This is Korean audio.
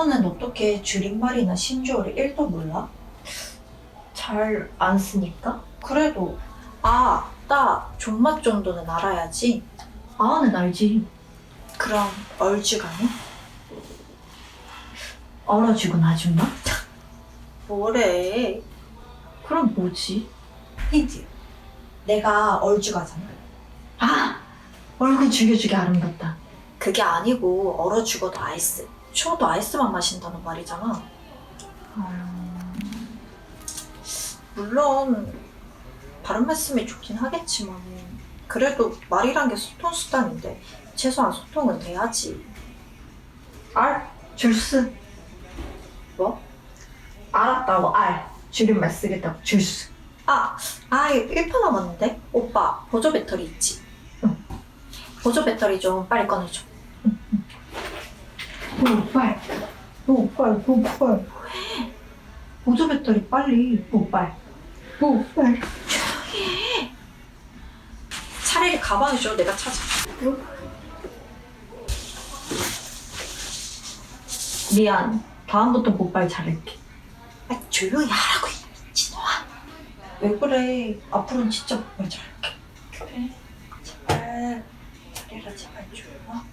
오빠는 어떻게 줄임말이나 신조어를 1도 몰라? 잘 안 쓰니까? 그래도 아, 따, 존맛 정도는 알아야지. 아는 알지. 그럼 얼주가네? 얼어 죽은 아줌마? 뭐래? 그럼 뭐지? 힌트. 내가 얼주가잖아. 아! 얼굴 죽여주게 아름답다. 그게 아니고 얼어 죽어도 아이스. 추워도 아이스만 마신다는 말이잖아. 음, 물론 바른 말씀이 좋긴 하겠지만 그래도 말이란 게 소통 수단인데 최소한 소통은 돼야지. 알, 줄스. 뭐? 알았다고 알. 줄임말 쓰겠다고 줄스. 아, 아, 1분 남았는데? 오빠, 보조 배터리 있지? 응. 보조 배터리 좀 빨리 꺼내줘. 오빨. 오빨, 오빨. 보조 배터리 빨리. 오빨. 오빨. 차라리 가방에 줘, 내가 찾아. 미안. 다음부터 오빨 잘할게. 아, 조용히 하라고, 이 미친놈아. 왜 그래? 앞으로는 진짜 말 잘할게. 그래. 제발, 잘해라, 제발 조용아.